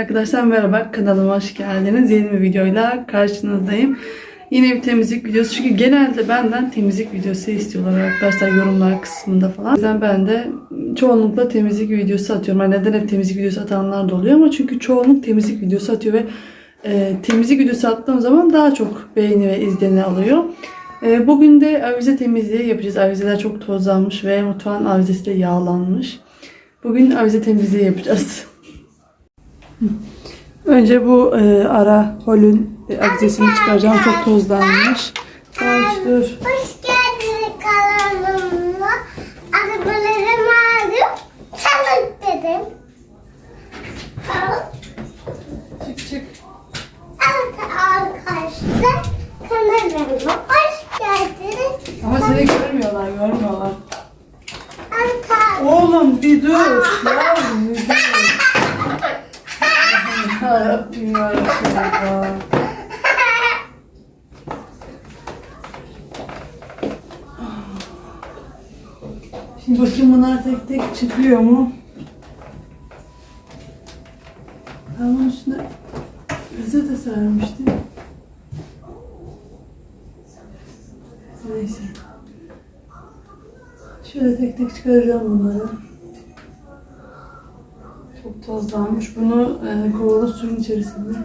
arkadaşlar merhaba kanalıma hoş geldiniz. Yeni bir videoyla karşınızdayım. Yine bir temizlik videosu çünkü genelde benden temizlik videosu istiyorlar arkadaşlar yorumlar kısmında falan. O yüzden ben de çoğunlukla temizlik videosu atıyorum. Yani neden hep temizlik videosu atanlar da oluyor ama çünkü çoğunluk temizlik videosu atıyor ve e, temizlik videosu attığım zaman daha çok beğeni ve izleni alıyor. E, bugün de avize temizliği yapacağız. Avizeler çok tozlanmış ve mutfağın avizesi de yağlanmış. Bugün avize temizliği yapacağız. Önce bu e, ara holün e, avizesini çıkaracağım. Çok tozlanmış. Ay, dur. Hoş geldiniz kanalıma. Arabalarımı aldım. Çalın dedim. Al. Çık çık. Evet arkadaşlar. Kanalıma hoş geldiniz. Ama seni görmüyorlar, görmüyorlar. Evet Oğlum bir dur. Yavrum ya. Şimdi bakayım bunlar tek tek çıkıyor mu? Ben bunun üstüne gazete sermiştim. Neyse. Şöyle tek tek çıkaracağım bunları. Tozlanmış. Bunu e, kovalı suyun içerisinde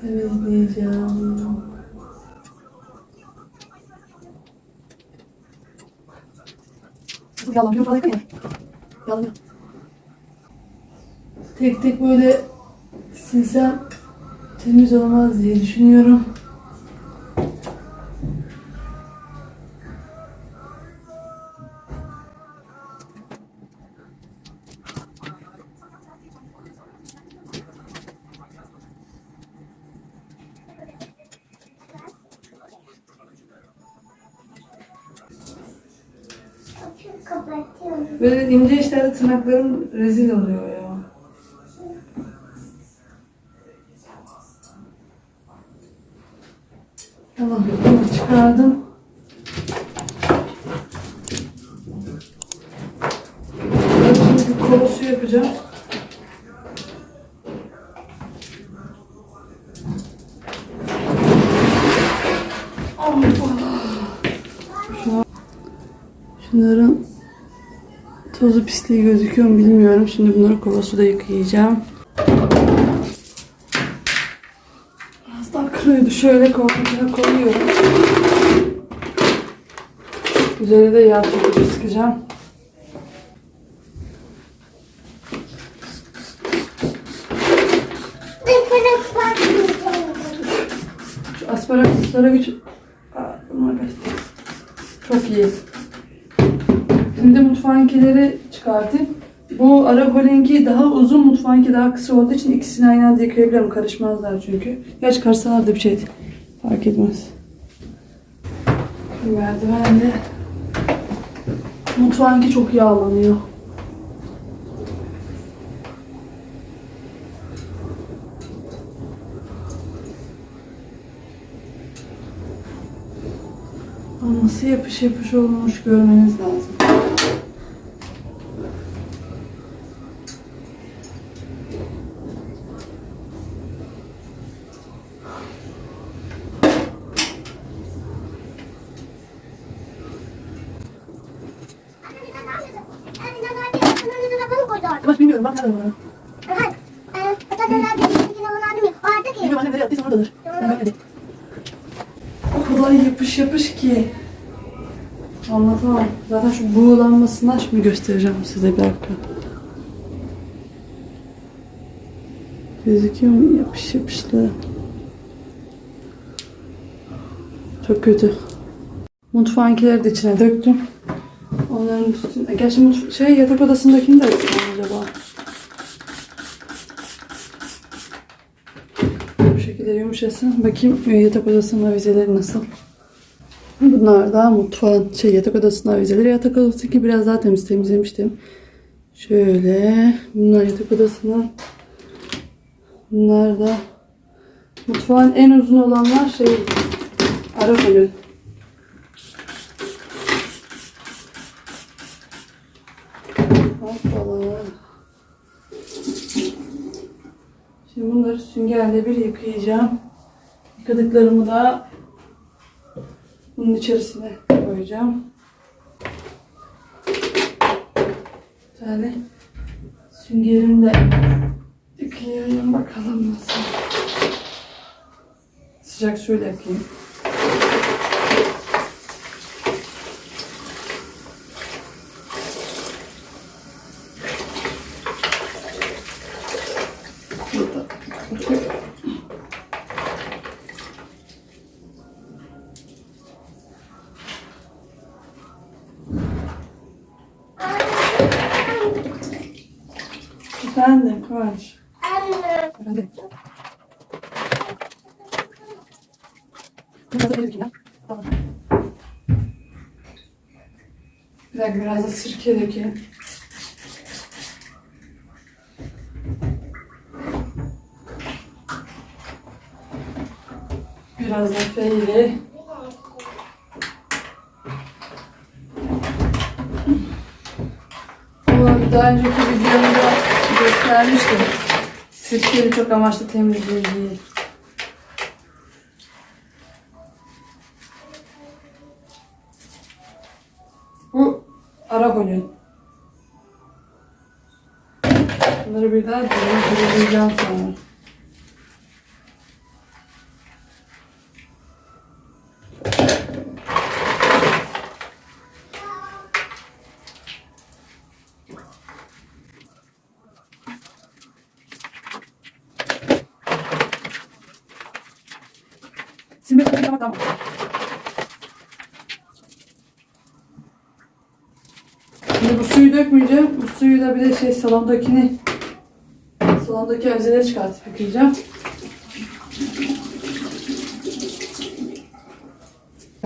temizleyeceğim. Yalanıyor falan ya. Yalanıyor. Tek tek böyle silsem temiz olmaz diye düşünüyorum. Tırnaklarım rezil oluyor ya. Tamam, bunu çıkardım. Şimdi bir kova su yapacağım. Tozu pisliği gözüküyor mu bilmiyorum. Şimdi bunları kova suda yıkayacağım. Az daha kırıyordu. Şöyle kovanın koyuyorum. Üzerine de yağ sürücü sıkacağım. Şu asparagaslara güç... Aa. Çok iyi. Şimdi mutfağınkileri çıkartayım. Bu arabolinki daha uzun, mutfağınki daha kısa olduğu için ikisini aynı anda yıkayabilirim. Karışmazlar çünkü. Gerçi karışsalar da bir şey fark etmez. Şu merdivende mutfağınki çok yağlanıyor. Nasıl yapış yapış olmuş görmeniz lazım. Yavaş bilmiyorum bak nerede bana. Bilmiyorum annem nereye attıysa oradadır. Ben görmedim. O kadar yapış yapış ki. Anlatamam. Zaten şu buğulanmasından şimdi göstereceğim size bir dakika. Gözüküyor mu? Yapış yapışlı. Çok kötü. Mutfağınkileri de içine döktüm. Onların üstüne... Gerçi mutf- şey yatak odasındakini de acaba. Bu şekilde yumuşasın. Bakayım e, yatak odasının avizeleri nasıl. Bunlar da mutfağın şey yatak odasının avizeleri. Yatak odası ki biraz daha temiz temizlemiştim. Şöyle. Bunlar yatak odasının. Bunlar da mutfağın en uzun olanlar şey ara bölüm. Şimdi bunları süngerle bir yıkayacağım. Yıkadıklarımı da bunun içerisine koyacağım. Bir tane süngerimi de yıkayayım bakalım nasıl. Sıcak suyla yıkayayım. Burada. Efendim Kıvanç. Anne. Efendim. Biraz da bir Tamam. Bir dakika biraz da sirke dökeyim. Biraz da feyli. Ama daha önceki videomda göstermiştim. Sirkeli çok amaçlı temizleyici. Bu bir daha düzenleyeceğim sonra. Simit tamam tamam. Şimdi bu suyu dökmeyeceğim. Bu suyu da bir de şey salondakini salondaki avizeleri çıkartıp yıkayacağım.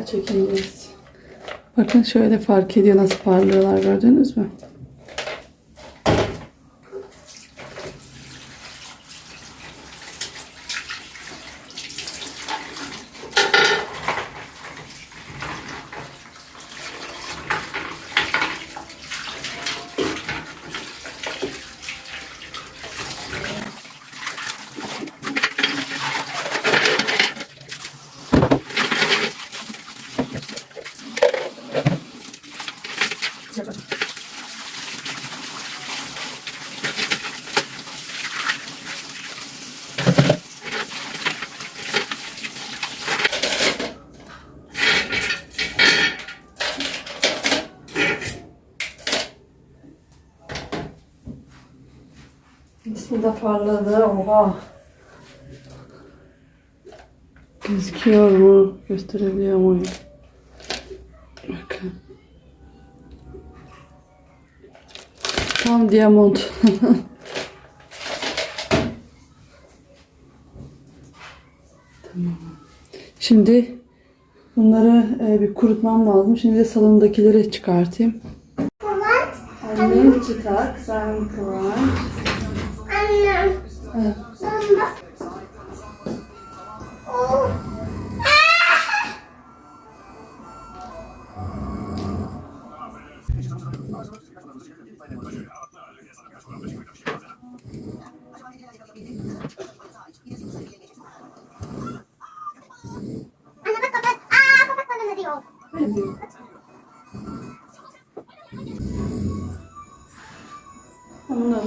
Çekeceğiz. Bakın şöyle fark ediyor nasıl parlıyorlar gördünüz mü? Nasıl da parladı. Oha. Gözüküyor mu? Gösterebiliyor muyum? Bakın. Tam diamond. tamam. Şimdi bunları e, bir kurutmam lazım. Şimdi de salondakileri çıkartayım. Annem çıtak, sen kıvanç. Annem. Evet.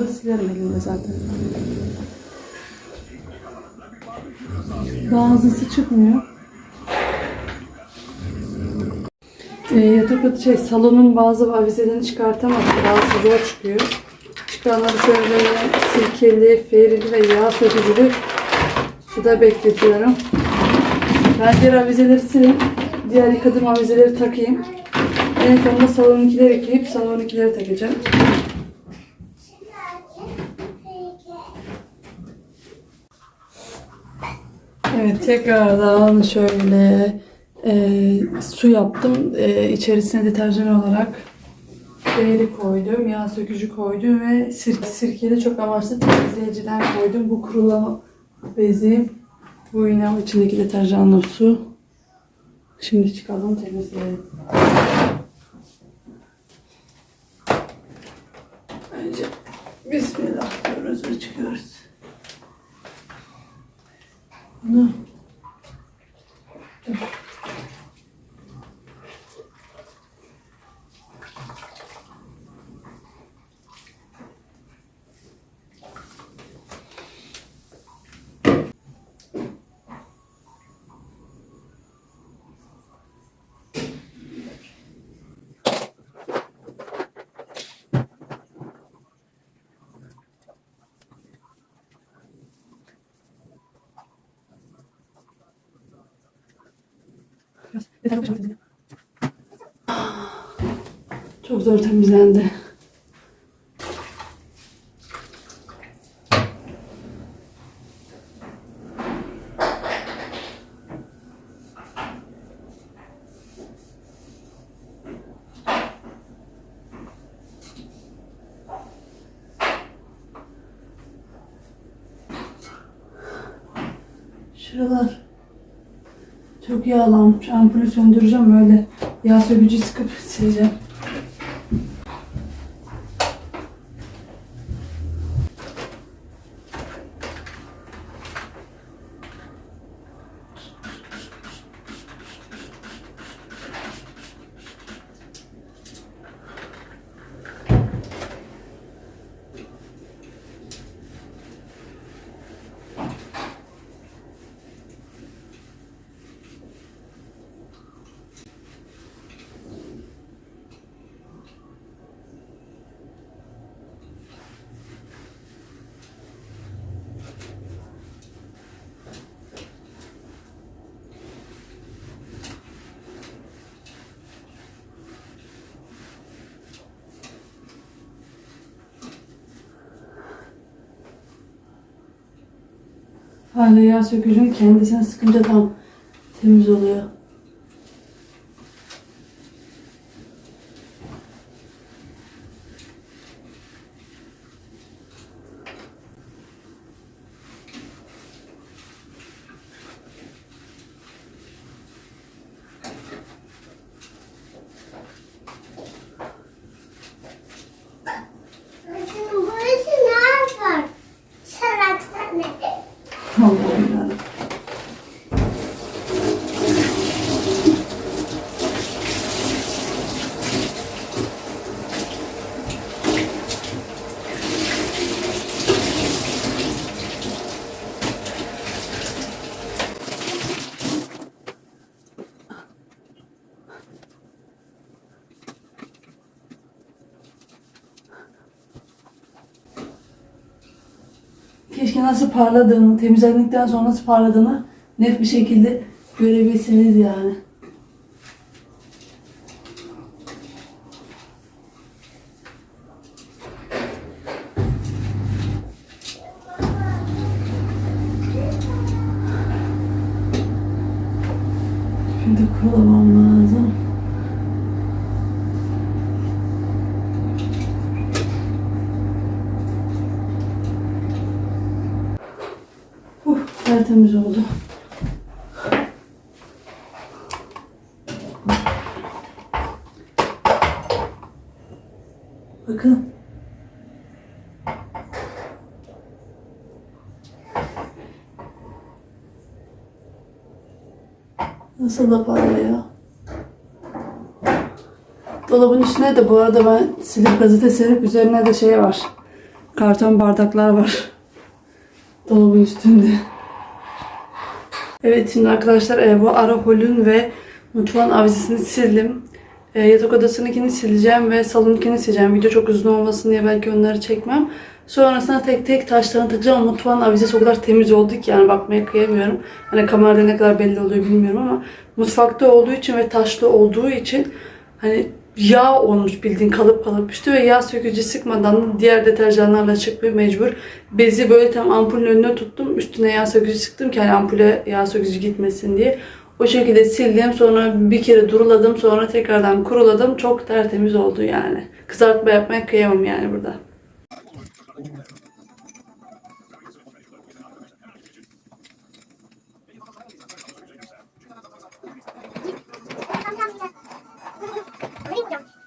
Da silerim elimde zaten. Bazısı çıkmıyor. Ee, yatak şey, salonun bazı avizelerini çıkartamadım. Bazısı zor çıkıyor. Çıkanları şöyle sirkeli, ferili ve yağ sökücülü suda bekletiyorum. Ben diğer avizeleri sileyim. Diğer yıkadığım avizeleri takayım. En sonunda salonunkileri yıkayıp salonunkileri takacağım. Evet tekrardan şöyle e, su yaptım. E, içerisine deterjan olarak Değeri koydum, yağ sökücü koydum ve sirke, sirkeli çok amaçlı temizleyiciden koydum. Bu kurulama bezi, bu yine içindeki deterjanlı su. Şimdi çıkalım temizleyelim. Önce Bismillah diyoruz ve çıkıyoruz. Bunu Çok zor temizlendi. Şuralar çok yağlanmış. Ampulü söndüreceğim öyle. Yağ sökücü sıkıp sileceğim. Hala yağ sökücünün kendisine sıkınca tam temiz oluyor. 跳过一 parladığını, temizlendikten sonra nasıl parladığını net bir şekilde görebilseniz yani. Şimdi kurulamam lazım. Uh, tertemiz oldu. Bakın. Nasıl da parlıyor. Dolabın üstüne de bu arada ben silip gazete serip üzerine de şey var. Karton bardaklar var. Dolabın üstünde. Evet şimdi arkadaşlar e, bu araholün ve mutfağın avizesini sildim. E, yatak odasınınkini sileceğim ve salonunkini sileceğim. Video çok uzun olmasın diye belki onları çekmem. Sonrasında tek tek taşlarını takacağım mutfağın avizesi o kadar temiz oldu ki yani bakmaya kıyamıyorum. Hani kamerada ne kadar belli oluyor bilmiyorum ama mutfakta olduğu için ve taşlı olduğu için hani yağ olmuş bildiğin kalıp kalıp üstü ve yağ sökücü sıkmadan da diğer deterjanlarla çıkmıyor mecbur. Bezi böyle tam ampulün önüne tuttum. Üstüne yağ sökücü sıktım ki hani ampule yağ sökücü gitmesin diye. O şekilde sildim. Sonra bir kere duruladım. Sonra tekrardan kuruladım. Çok tertemiz oldu yani. Kızartma yapmaya kıyamam yani burada. 감사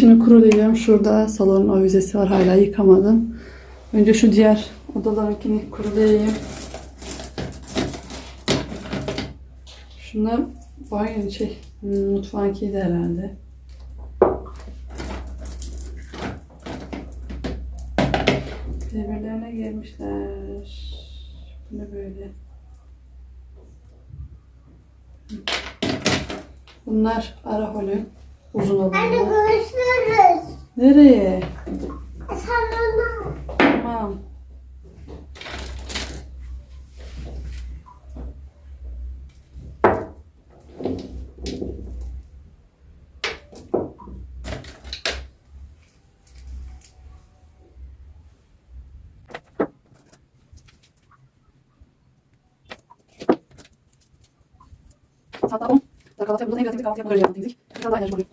Şimdi kurulayacağım. Şurada salonun avizesi var. Hala yıkamadım. Önce şu diğer odalarınkini kurulayayım. Şunlar banyo şey mutfağınkiydi herhalde. Demirlerine gelmişler. Bu ne böyle? Bunlar ara holü. Uzun Anne olanlar. görüşürüz. Nereye? Salona. Tamam. Daha 10. Daha kahvaltı yapmadan en güzel kahvaltı önce yapalım dedik. Bir tane daha enerjim oluyor.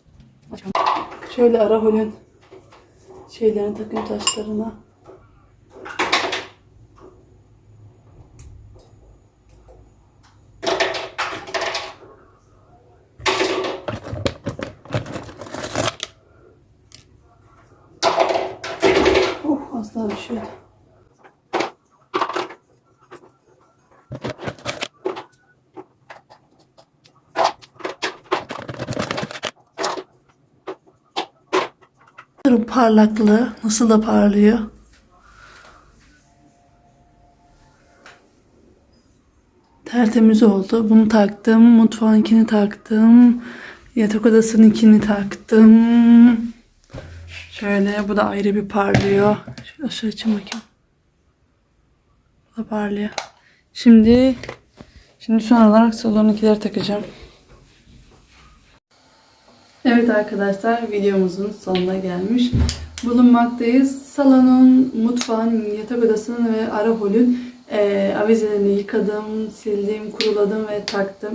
Şöyle ara holün şeylerin takım taşlarına. Oh az daha düşüyordu. Bakın parlaklığı nasıl da parlıyor. Tertemiz oldu. Bunu taktım. Mutfağınkini taktım. Yatak odasınınkini taktım. Şöyle bu da ayrı bir parlıyor. Şöyle aşağı açayım bakayım. Bu da parlıyor. Şimdi şimdi son olarak salonunkileri takacağım. Evet arkadaşlar videomuzun sonuna gelmiş bulunmaktayız. Salonun, mutfağın, yatak odasının ve ara holün e, avizelerini yıkadım, sildim, kuruladım ve taktım.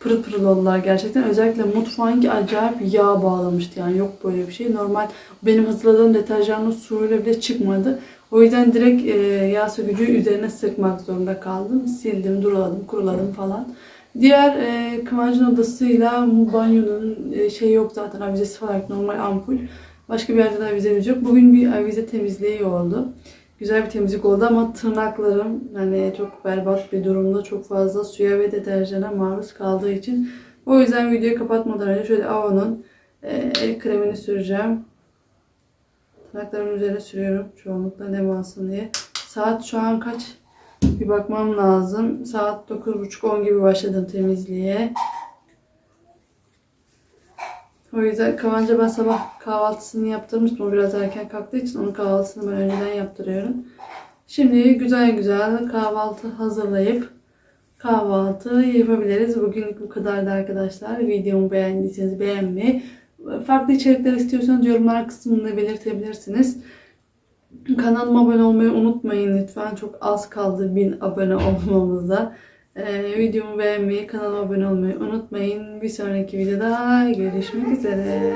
Pırıl pırıl oldular gerçekten. Özellikle mutfağınki acayip yağ bağlamıştı yani yok böyle bir şey. Normal benim hazırladığım deterjanlı suyla bile çıkmadı. O yüzden direkt e, yağ sökücü üzerine sıkmak zorunda kaldım. Sildim, duruladım, kuruladım falan. Diğer e, Kıvancın odasıyla banyonun e, şey yok zaten avizesi falan normal ampul. Başka bir yerde de avizemiz yok. Bugün bir avize temizliği oldu. Güzel bir temizlik oldu ama tırnaklarım hani çok berbat bir durumda çok fazla suya ve deterjana maruz kaldığı için o yüzden videoyu kapatmadan önce şöyle Avon'un e, el kremini süreceğim. Tırnaklarımın üzerine sürüyorum çoğunlukla nem diye. Saat şu an kaç? Bir bakmam lazım. Saat 9.30-10 gibi başladım temizliğe. O yüzden Kıvanç'a ben sabah kahvaltısını yaptırmıştım. O biraz erken kalktığı için onun kahvaltısını ben önceden yaptırıyorum. Şimdi güzel güzel kahvaltı hazırlayıp kahvaltı yapabiliriz. Bugünlük bu kadardı arkadaşlar. Videomu beğendiyseniz beğenmeyi, farklı içerikler istiyorsanız yorumlar kısmında belirtebilirsiniz. Kanalıma abone olmayı unutmayın lütfen. Çok az kaldı 1000 abone olmamıza. Ee, videomu beğenmeyi, kanalıma abone olmayı unutmayın. Bir sonraki videoda görüşmek üzere.